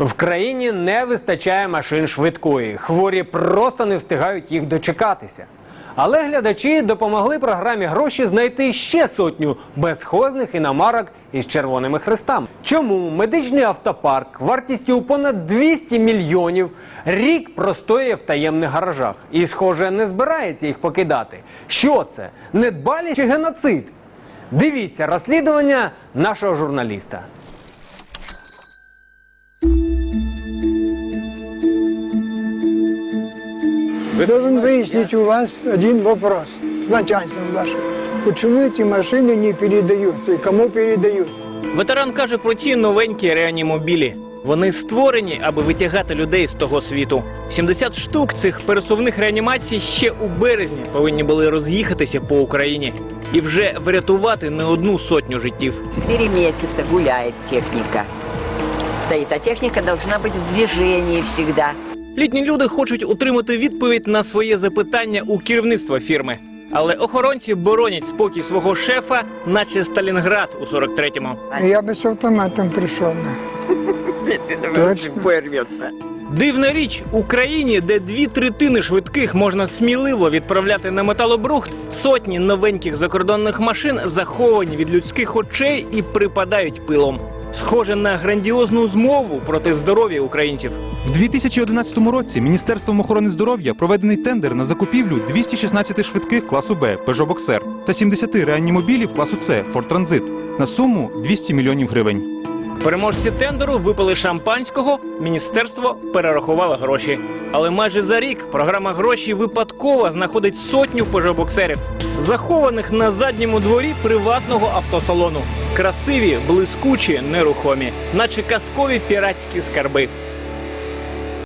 В країні не вистачає машин швидкої. Хворі просто не встигають їх дочекатися. Але глядачі допомогли програмі гроші знайти ще сотню безхозних іномарок із червоними хрестами. Чому медичний автопарк вартістю понад 200 мільйонів рік простоює в таємних гаражах і, схоже, не збирається їх покидати? Що це? Недбалість чи геноцид? Дивіться розслідування нашого журналіста. Должен выяснить у вас один вопрос с начальством вашим. Почему эти машины не передаются и кому передаются? Ветеран каже про ці новенькі реанімобілі. Вони створені, аби витягати людей з того світу. 70 штук цих пересувних реанімацій ще у березні повинні були роз'їхатися по Україні і вже врятувати не одну сотню життів. Четыре месяца гуляет техника. Стоит, а техника должна быть в движении всегда. Літні люди хочуть отримати відповідь на своє запитання у керівництва фірми. Але охоронці боронять спокій свого шефа, наче Сталінград у 43-му. Я бы с автоматом. Точно. Порвется. Дивна річ у країні, де дві третини швидких можна сміливо відправляти на металобрухт, сотні новеньких закордонних машин заховані від людських очей і припадають пилом. Схоже на грандіозну змову проти здоров'я українців. В 2011 році Міністерством охорони здоров'я проведений тендер на закупівлю 216 швидких класу Б Peugeot Boxer та 70 реанімобілів класу С Ford Transit на суму 200 мільйонів гривень. Переможці тендеру випили шампанського, міністерство перерахувало гроші. Але майже за рік програма гроші випадково знаходить сотню пожобоксерів, захованих на задньому дворі приватного автосалону. Красиві, блискучі, нерухомі, наче казкові піратські скарби.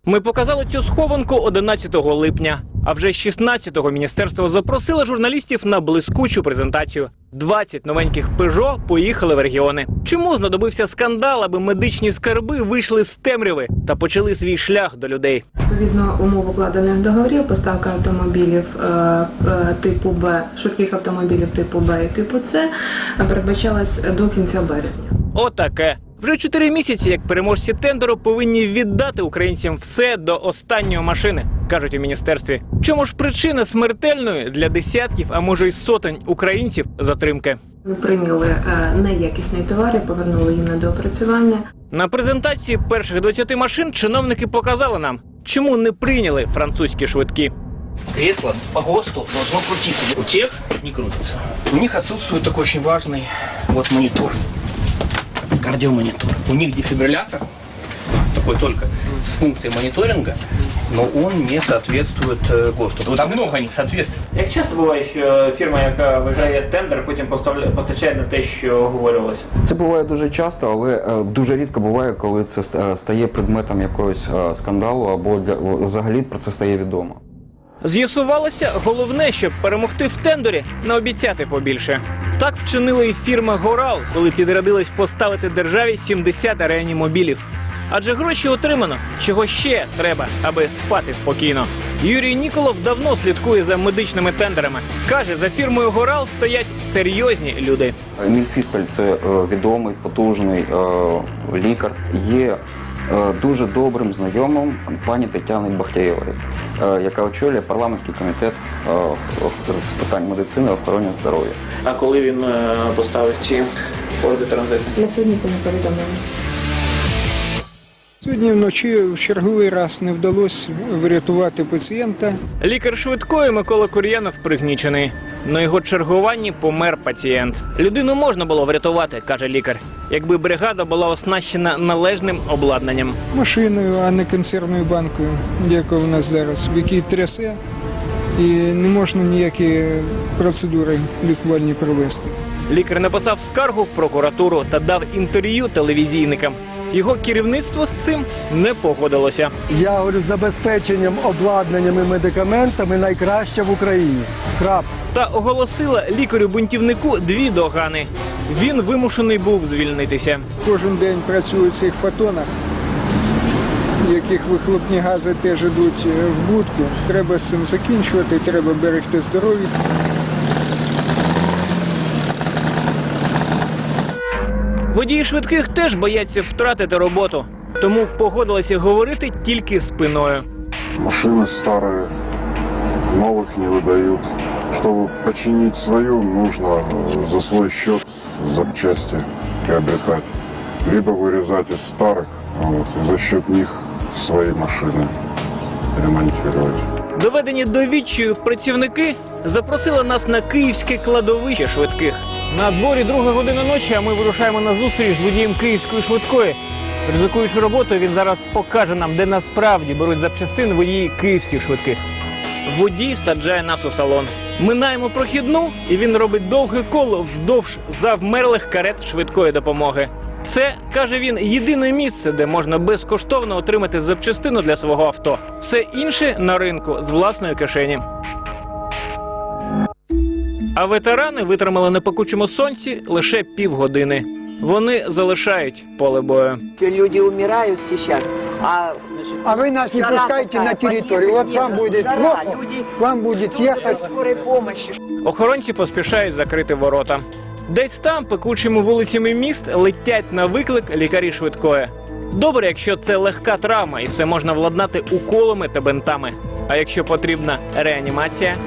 Ми показали цю схованку 11 липня. А вже 16-го міністерство запросило журналістів на блискучу презентацію. 20 новеньких Пежо поїхали в регіони. Чому знадобився скандал, аби медичні скарби вийшли з темряви та почали свій шлях до людей? Відповідно умов укладених договорів, поставка автомобілів е, е, типу Б, швидких автомобілів типу Б і типу С передбачалась до кінця березня. Отаке. Вже чотири місяці, як переможці тендеру повинні віддати українцям все до останньої машини, кажуть у міністерстві. Чому ж причина смертельної для десятків, а може й сотень українців затримки? Ми прийняли е, неякісний товар і повернули їм на доопрацювання. На презентації перших 20 машин чиновники показали нам, чому не прийняли французькі швидкі. Кресло по ГОСТу должно крутиться. У тех не крутится. У них отсутствует такой очень важный вот монитор. Кардиомонитор. У них дефибриллятор, такой только с функцией мониторинга, но он не соответствует э, ГОСТу. Там много несоответствий. Як часто буває, що фірма, яка виграє тендер, потім постачає не те, що говорилося? Це буває дуже часто, але е, дуже рідко буває, коли це ст- стає предметом якогось е, скандалу або для, взагалі про це стає відомо. З'ясувалося, головне, щоб перемогти в тендері, не обіцяти побільше. Так вчинила і фірма Горал, коли підрядилась поставити державі 70 реанімобілів. Адже гроші отримано. Чого ще треба, аби спати спокійно? Юрій Ніколов давно слідкує за медичними тендерами. Каже, за фірмою Горал стоять серйозні люди. Мільфістель це е, відомий, потужний е, лікар. Є е, дуже добрим знайомим пані Тетяни Бахтєєвої, яка очолює парламентський комітет з питань медицини і охорони здоров'я. А коли він поставив ці орди транзиту? На сьогодні це не повідомлено. Сьогодні вночі в черговий раз не вдалося врятувати пацієнта. Лікар швидкої Микола Кур'янов пригнічений. На його чергуванні помер пацієнт. Людину можна було врятувати, каже лікар, якби бригада була оснащена належним обладнанням. Машиною, а не консервною банкою, яка в нас зараз, в якій трясе, і не можна ніякі процедури лікувальні провести. Лікар написав скаргу в прокуратуру та дав інтерв'ю телевізійникам. Його керівництво з цим не погодилося. Я говорю, з забезпеченням обладнанням і медикаментами найкраще в Україні. Крап. Та оголосила лікарю-бунтівнику дві догани. Він вимушений був звільнитися. Кожен день працюють в цих фотонах, в яких вихлопні гази теж йдуть е, в будку. Треба з цим закінчувати, треба берегти здоров'я. Водії швидких теж бояться втратити роботу. тому погодилася говорити тільки спиною. Машины старые, новых не выдают. Чтобы починить свою, нужно э, за свой счет запчасти приобретать. Либо вырезать из старых, вот, и за счет них свои машины ремонтировать. Доведені до відчаю працівники запросили нас на київське кладовище швидких. На дворі друга година ночі, а ми вирушаємо на зустріч з водієм київської швидкої. Ризикуючи роботою, він зараз покаже нам, де насправді беруть запчастини водії київських швидких. Водій саджає нас у салон. Минаємо прохідну, і він робить довге коло вздовж завмерлих карет швидкої допомоги. Це каже він єдине місце, де можна безкоштовно отримати запчастину для свого авто. Все інше на ринку з власної кишені. А ветерани витримали на пекучому сонці лише півгодини. Вони залишають поле бою. Люди умирают сейчас, а... А вы нас не жара пускаете такая, на территорию. Вот подъехать вам некуда. будет Жара, плохо, люди вам будет ждут этой ехать. скорой помощи. Охоронці поспішають закрити ворота. Десь там, пекучими вулицями міст, летять на виклик лікарі швидкої. Добре, якщо це легка травма і все можна владнати уколами та бинтами. А якщо потрібна реанімація,